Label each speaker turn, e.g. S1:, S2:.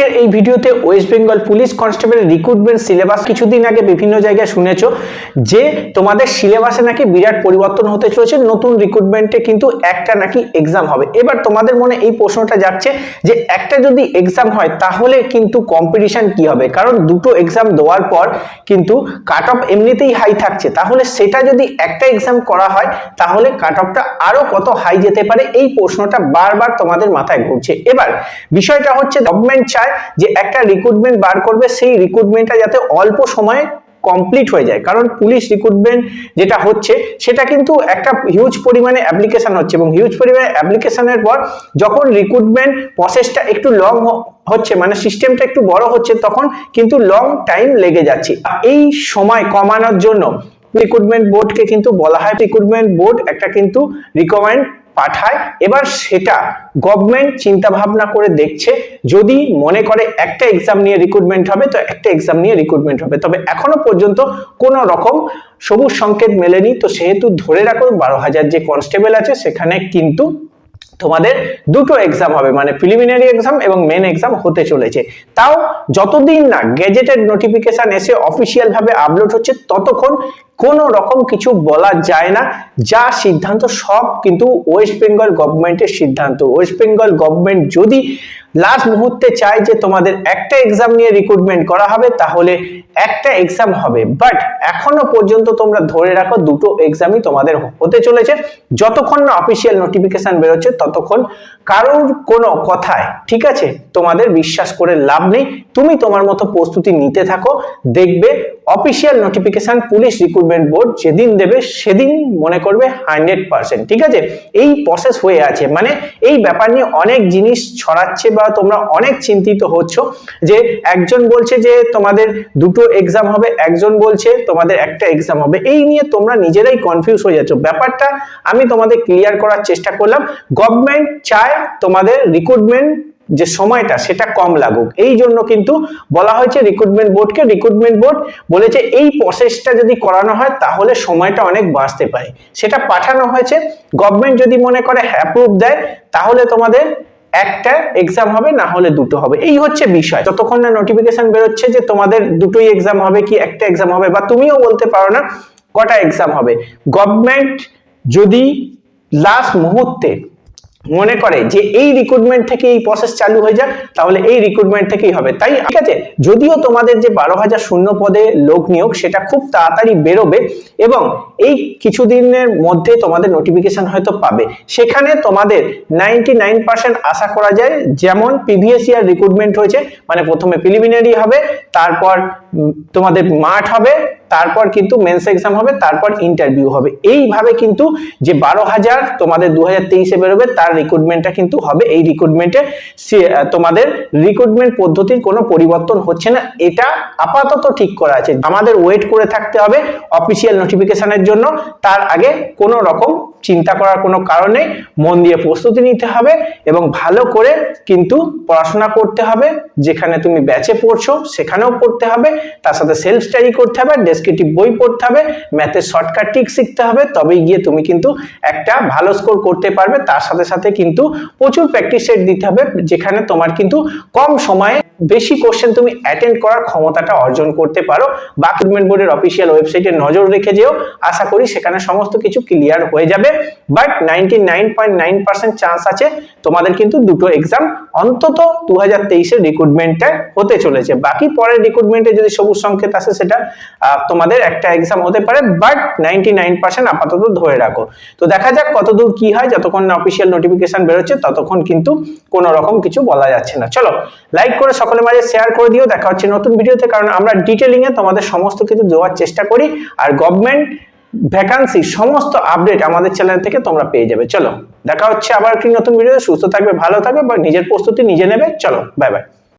S1: আজকের এই ভিডিওতে West Bengal police constable recruitment syllabus কিছুদিন আগে বিভিন্ন জায়গায় শুনেছো যে তোমাদের সিলেবাসে নাকি বিরাট পরিবর্তন হতে চলেছে, নতুন রিক্রুটমেন্টে কিন্তু একটা নাকি এক্সাম হবে। এবার তোমাদের মনে এই প্রশ্নটা যাচ্ছে যে একটা যদি এক্সাম হয়, তাহলে কিন্তু কম্পিটিশন কি হবে? কারণ দুটো এক্সাম দেওয়ার পর কিন্তু কাট অফ এমনিতেই হাই থাকছে। তাহলে সেটা যদি একটা এক্সাম করা হয়, তাহলে কাট অফটা আরও কত হাই যেতে পারে? এই প্রশ্নটা বারবার তোমাদের মাথায় ঘুরছে। এবার বিষয়টা হচ্ছে গভর্নমেন্ট চায় যে একটা রিক্রুটমেন্ট বার করবে, সেই রিক্রুটমেন্টটা যাতে অল্প সময়ে কমপ্লিট হয়ে যায়। কারণ পুলিশ রিক্রুটমেন্ট যেটা হচ্ছে, সেটা কিন্তু একটা হিউজ পরিমাণে অ্যাপ্লিকেশন হচ্ছে এবং হিউজ পরিমাণে অ্যাপ্লিকেশনের পর যখন রিক্রুটমেন্ট প্রসেসটা একটু লং হচ্ছে মানে সিস্টেমটা একটু বড় হচ্ছে, তখন কিন্তু লং টাইম লেগে যাচ্ছে। এই সময় কমানোর জন্য রিক্রুটমেন্ট বোর্ডকে কিন্তু বলা হয় রিক্রুটমেন্ট বোর্ড একটা কিন্তু রিকমেন্ড পাঠায়। এবার সেটা গভর্নমেন্ট চিন্তা ভাবনা করে দেখছে। যদি মনে করে একটা এক্সাম নিয়ে রিক্রুটমেন্ট হবে, তো একটা এক্সাম নিয়ে রিক্রুটমেন্ট হবে। তবে এখনও পর্যন্ত কোন রকম সবুজ সংকেত মেলেনি। তো সেহেতু ধরে রাখো, বারো হাজার যে কনস্টেবল আছে, সেখানে কিন্তু তোমাদের দুটো এক্সাম হবে। মানে প্রিলিমিনারি এক্সাম এবং মেন এক্সাম হতে চলেছে। তাও যতদিন না গেজেটেড নোটিফিকেশন এসে অফিসিয়াল ভাবে আপলোড হচ্ছে, ততক্ষণ কোনো রকম কিছু বলা যায় না। যা সিদ্ধান্ত সব কিন্তু ওয়েস্ট বেঙ্গল গভর্নমেন্টের সিদ্ধান্ত। ওয়েস্ট বেঙ্গল গভর্নমেন্ট যদি লাস্ট মুহূর্তে চায় যে তোমাদের একটা এক্সাম নিয়ে রিক্রুটমেন্ট করা হবে, তাহলে একটা এক্সাম হবে। বাট এখনও পর্যন্ত তোমরা ধরে রাখো, দুটো এক্সামই তোমাদের হতে চলেছে। যতক্ষণ না অফিসিয়াল নোটিফিকেশন বেরোচ্ছে, ততক্ষণ কারোর কোনো কথায়, ঠিক আছে, তোমাদের বিশ্বাস করে লাভ নেই। তুমি তোমার মতো প্রস্তুতি নিতে থাকো। দেখবে official notification police recruitment board যেদিন দেবে, সেদিন মনে করবে হান্ড্রেড পার্সেন্ট ঠিক আছে? এই প্রসেস হয়ে আছে। মানে এই ব্যাপার নিয়ে অনেক জিনিস ছড়াচ্ছে বা তোমরা অনেক চিন্তিত হচ্ছ যে একজন বলছে যে তোমাদের দুটো এক্সাম হবে, একজন বলছে তোমাদের একটা এক্সাম হবে, এই নিয়ে তোমরা নিজেরাই কনফিউজ হয়ে যাচ্ছ। ব্যাপারটা আমি তোমাদের ক্লিয়ার করার চেষ্টা করলাম। গভর্নমেন্ট চায় তোমাদের রিক্রুটমেন্ট যে সময়টা, সেটা কম লাগুক। এই জন্য কিন্তু বলা হয়েছে রিক্রুটমেন্ট বোর্ডকে রিক্রুটমেন্ট বোর্ড বলেছে এই প্রসেসটা যদি করানো হয়, তাহলে সময়টা অনেক বাঁচতে পারে। সেটা পাঠানো হয়েছে। গভর্নমেন্ট যদি মনে করে অ্যাপ্রুভ দেয়, তাহলে তোমাদের একটা এক্সাম হবে, না হলে দুটো হবে। এই হচ্ছে বিষয়। যতক্ষণ না নোটিফিকেশন বেরোচ্ছে যে তোমাদের দুটোই এক্সাম হবে কি একটা এক্সাম হবে, বা তুমিও বলতে পারো না কটা এক্সাম হবে। গভর্নমেন্ট যদি লাস্ট মুহূর্তে মনে করে যে এই রিক্রুটমেন্ট থেকে এই প্রসেস চালু হয়ে যাক, তাহলে এই রিক্রুটমেন্ট থেকেই হবে। তাই ঠিক আছে? যদিও তোমাদের যে বারো হাজার শূন্য পদে লোক নিয়োগ, সেটা খুব তাড়াতাড়ি বেরোবে এবং এই কিছুদিনের মধ্যে তোমাদের নোটিফিকেশন হয়তো পাবে। সেখানে তোমাদের নাইনটি নাইন পার্সেন্ট আশা করা যায়, যেমন প্রিভিয়াস ইয়ার রিক্রুটমেন্ট হয়েছে মানে প্রথমে প্রিলিমিনারি হবে, তারপর তোমাদের মাঠ হবে তারপর কিন্তু মেন্স এক্সাম হবে, তারপর ইন্টারভিউ হবে। এইভাবে কিন্তু যে বারো হাজার তোমাদের দু হাজার তেইশে বেরোবে, তার রিক্রুটমেন্টটা কিন্তু হবে। এই রিক্রুটমেন্টে তোমাদের রিক্রুটমেন্ট পদ্ধতির কোনো পরিবর্তন হচ্ছে না। এটা আপাতত ঠিক করা আছে। আমাদের ওয়েট করে থাকতে হবে অফিসিয়াল নোটিফিকেশনের জন্য। তার আগে কোনো রকম চিন্তা করার কোনো কারণ নেই মন দিয়ে প্রস্তুতি নিতে হবে এবং ভালো করে কিন্তু পড়াশোনা করতে হবে। যেখানে তুমি ব্যাচে পড়ছো, সেখানেও পড়তে হবে। তার সাথে সেলফ স্টাডি করতে হবে ডেসক্রিপটিভ বই পড়তে হবে ম্যাথের শর্টকাট ঠিক শিখতে হবে। তবেই গিয়ে তুমি কিন্তু একটা ভালো স্কোর করতে পারবে। তার সাথে সাথে কিন্তু প্রচুর প্র্যাকটিস সেট দিতে হবে, যেখানে তোমার কিন্তু কম সময়ে বেশি কোশ্চেন তুমি অ্যাটেন্ড করার ক্ষমতাটা অর্জন করতে পারো। বা বোর্ডের অফিসিয়াল ওয়েবসাইটে নজর রেখে যেও। আশা করি সেখানে সমস্ত কিছু ক্লিয়ার হয়ে যাবে। বাট নাইনটি চান্স আছে তোমাদের কিন্তু দুটো এক্সাম অন্তত দু হাজার রিক্রুটমেন্টে হতে চলেছে। বাকি পরের রিক্রুটমেন্টে যদি সবুজ সংকেত আসে সেটা তোমাদের একটা এক্সাম হতে পারে বাট নাইনটি আপাতত ধরে রাখো। তো দেখা যাক কতদূর কি হয়, যতক্ষণ না অফিসিয়াল নোটিফিকেশন বেরোচ্ছে, ততক্ষণ কিন্তু কোনো রকম কিছু বলা যাচ্ছে না। চলো লাইক করে সকলে মাঝে শেয়ার করে দিও, দেখা হচ্ছে নতুন ভিডিওতে কারণ আমরা ডিটেলিং এ তোমাদের সমস্ত কিছু দেওয়ার চেষ্টা করি, আর গভর্নমেন্ট ভ্যাকান্সি সমস্ত আপডেট আমাদের চ্যানেল থেকে তোমরা পেয়ে যাবে। চলো, দেখা হচ্ছে আবার একটি নতুন ভিডিও সুস্থ থাকবে, ভালো থাকবে, বা নিজের প্রস্তুতি নিজে নেবে। চলো বাই বাই